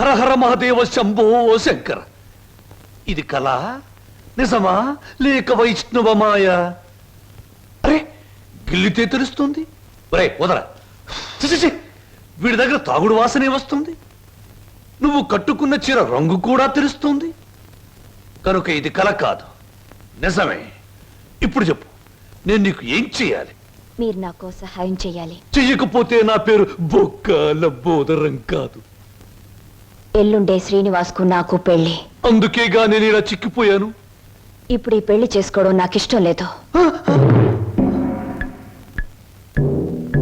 హర హర మహాదేవ శంభో శంకర. ఇది కళ? నిజమా? లేక వైష్ణవ మాయ? అరే గిల్లితే తెలుస్తుంది. ఒరే వదరా. వీడి దగ్గర తాగుడు వాసనే వస్తుంది. నువ్వు కట్టుకున్న చీర రంగు కూడా తెలుస్తుంది. కనుక ఇది కల కాదు. నిజమే. ఇప్పుడు చెప్పు నేను నీకు ఏం చేయాలి మీరు నాకు సహాయం చేయాలి చెయ్యకపోతే నా పేరు బొక్కాల బోదరం కాదు. ఎల్లుండే శ్రీనివాస్కు నాకు పెళ్ళి అందుకేగా నేను ఇలా చిక్కిపోయాను? ఇప్పుడు ఈ పెళ్ళి చేసుకోవడం నాకు ఇష్టం లేదు.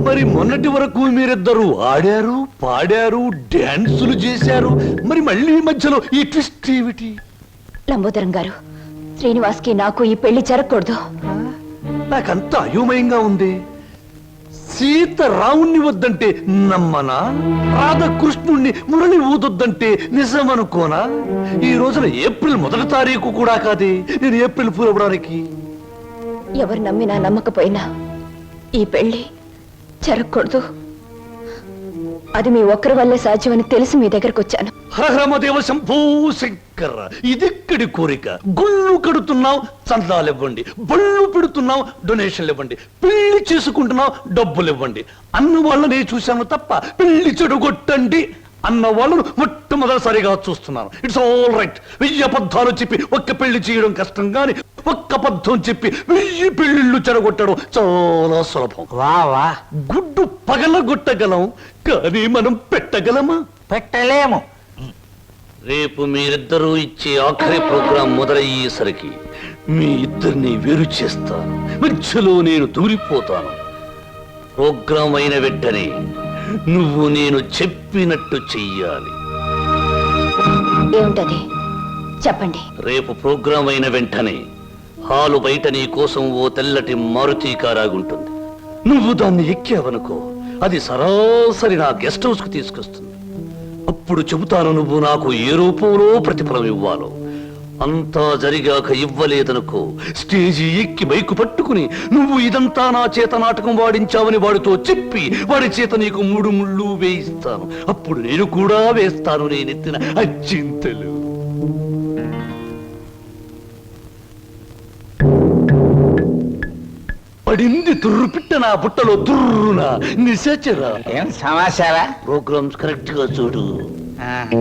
మరి మొన్నటి వరకు మీరిద్దరు ఆడారు పాడారు డాన్సులు చేశారు. మరి మళ్ళీ మధ్యలో ఈ ట్విస్ట్ ఏమిటి? లంబోదరం గారు శ్రీనివాస్కి నాకు ఈ పెళ్ళి జరగకూడదు. నాకంత అయోమయంగా ఉంది. సీత రావుణ్ణి వద్దంటే నమ్మనా? రాధకృష్ణుణ్ణి మురళి ఊదొద్దంటే నిజమనుకోనా? ఈ రోజున ఏప్రిల్ మొదటి తారీఖు కూడా కాదే. నేను ఏప్రిల్ ఫూల్ అవ్వడానికి ఎవరు నమ్మినా నమ్మకపోయినా ఈ పెళ్ళి జరగకూడదు. అది మీ ఒక్కరి వల్లే సాధ్యమని తెలిసి మీ దగ్గరకు వచ్చాను హరహరమదేవ శంభూ శంకర. ఇదెక్కడి కోరిక. గుళ్ళు కడుతున్నావు చందాలు ఇవ్వండి బళ్ళు పెడుతున్నావు డొనేషన్లు ఇవ్వండి పెళ్ళి చేసుకుంటున్నావు డబ్బులు ఇవ్వండి అన్న వాళ్ళనే చూశాను తప్ప పెళ్ళి చెడుగొట్టండి. అన్న వాళ్ళను మొట్టమొదటిసారిగా చూస్తున్నాను. ఇట్స్ ఆల్ రైట్ వెయ్యి అబద్ధాలు చెప్పి ఒక్క పెళ్ళి చేయడం కష్టం గాని ఒక్క అబద్ధం చెప్పి వెయ్యి పెళ్ళిళ్ళు చెడగొట్టడం చాలా సులభం. వా. గుడ్డు పగలగొట్టగలం కానీ మనం పెట్టగలమా? పెట్టలేము. రేపు మీరిద్దరూ ఇచ్చే ఆఖరి ప్రోగ్రాం మొదలయ్యేసరికి మీ ఇద్దరిని వేరు చేస్తాను మధ్యలో నేను దూరిపోతాను. ప్రోగ్రాం అయిన వెంటనే నువ్వు నేను చెప్పినట్టు చెయ్యాలి. ఏమిటది? చెప్పండి. రేపు ప్రోగ్రాం అయిన వెంటనే హాలు బయట నీ కోసం ఓ తెల్లటి మారుతి కారాగుంటుంది నువ్వు దాన్ని ఎక్కావనుకో అది సరాసరి నా గెస్ట్ హౌస్కు తీసుకొస్తుంది. అప్పుడు చెబుతాను నువ్వు నాకు ఏ రూపంలో ప్రతిఫలం ఇవ్వాలో. అంతా జరిగాక ఇవ్వలేదనుకో స్టేజి ఎక్కి బైకు పట్టుకుని నువ్వు ఇదంతా నా చేత నాటకం వాడించావని వాడితో చెప్పి వాడి చేత నీకు మూడు ముళ్ళు వేయిస్తాను. అప్పుడు నేను కూడా వేస్తాను నేనెత్తిన అచ్చింతలు. పడింది తుర్రు పిట్ట నా బుట్టలో తుర్రున నిశాచరా. ఏం సమాచారా? ప్రోగ్రామ్స్ కరెక్ట్గా చూడు. భో శంకర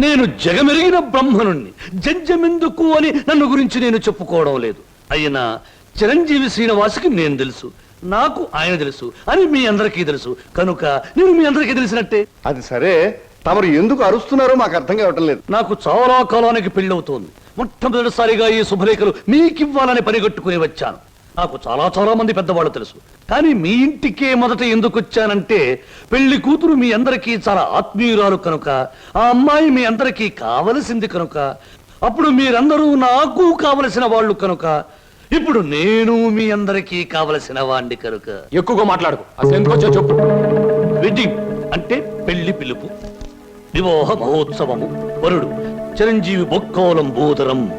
నేను జగమెరిగిన బ్రహ్మనుణ్ణి జంజమెందుకు అని నన్ను గురించి నేను చెప్పుకోవడం లేదు. అయినా చిరంజీవి శ్రీనివాసుకి నేను తెలుసు నాకు ఆయన తెలుసు అని మీ అందరికీ తెలుసు. కనుక నేను మీ అందరికీ తెలిసినట్టే. అది సరే తమరు ఎందుకు అరుస్తున్నారో మాకు అర్థం కావటం లేదు. నాకు చాలా కాలానికి పెళ్ళవుతోంది. మొట్టమొదటిసారిగా ఈ శుభలేఖలు మీకివ్వాలని పనిగట్టుకుని వచ్చాను. నాకు చాలా చాలా మంది పెద్దవాళ్ళు తెలుసు. కానీ మీ ఇంటికే మొదట ఎందుకు వచ్చానంటే పెళ్ళి కూతురు మీ అందరికీ చాలా ఆత్మీయురాలు కనుక ఆ అమ్మాయి మీ అందరికీ కావలసింది కనుక అప్పుడు మీరందరూ నాకు కావలసిన వాళ్ళు కనుక ఇప్పుడు నేను మీ అందరికీ కావలసిన వాణ్ణి కనుక. ఎక్కువగా మాట్లాడుకో. అసలు ఎందుకు వచ్చా చెప్పు. వెడ్డింగ్ అంటే పెళ్ళి పిలుపు. వివాహ మహోత్సవము వరుడు చిరంజీవి బొక్కోలం బోదరం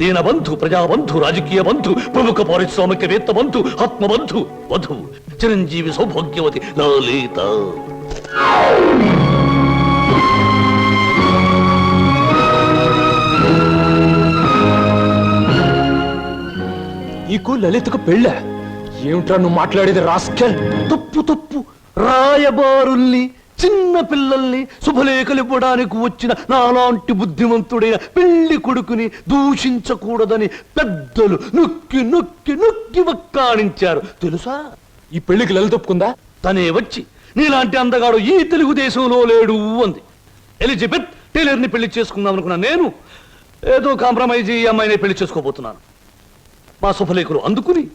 దీన బంధు ప్రజాబంధు రాజకీయ బంధు ప్రముఖ పారిశ్రామికవేత్త బంధు ఆత్మబంధు వధువు. చిరంజీవి సౌభాగ్యవతి లలిత. నీకు లలితకు పెళ్ళా? ఏమిట్రా నువ్వు మాట్లాడేది రాస్కెల్? తప్పు తప్పు. రాయబారుల్ని చిన్న పిల్లల్ని శుభలేఖలు ఇవ్వడానికి వచ్చిన నాలాంటి బుద్ధిమంతుడైన పెళ్ళి కొడుకుని దూషించకూడదని పెద్దలు నొక్కి నొక్కి నొక్కి వక్కాణించారు. తెలుసా? ఈ పెళ్ళికి లలిత ఒప్పుకుందా? తనే వచ్చి నీలాంటి అందగాడు ఈ తెలుగుదేశంలో లేడు అంది. ఎలిజబెత్ టైలర్ని పెళ్ళి చేసుకుందాం అనుకున్నా నేను ఏదో కాంప్రమైజ్ ఈ అమ్మాయిని పెళ్ళి చేసుకోబోతున్నాను. మా శుభలేఖలు అందుకుని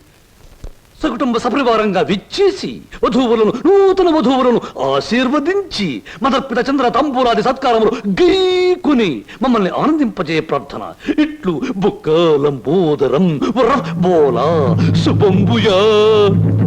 సకుటుంబ సపరివారంగా విచ్చేసి వధువులను నూతన వధువులను ఆశీర్వదించి మదర్పిత చంద్ర తంబూరాది సత్కారములు గీకుని మమ్మల్ని ఆనందింపజే ప్రార్థన. ఇట్లు బుక్కలంబోదరం వర బోలా శుభంబుయా.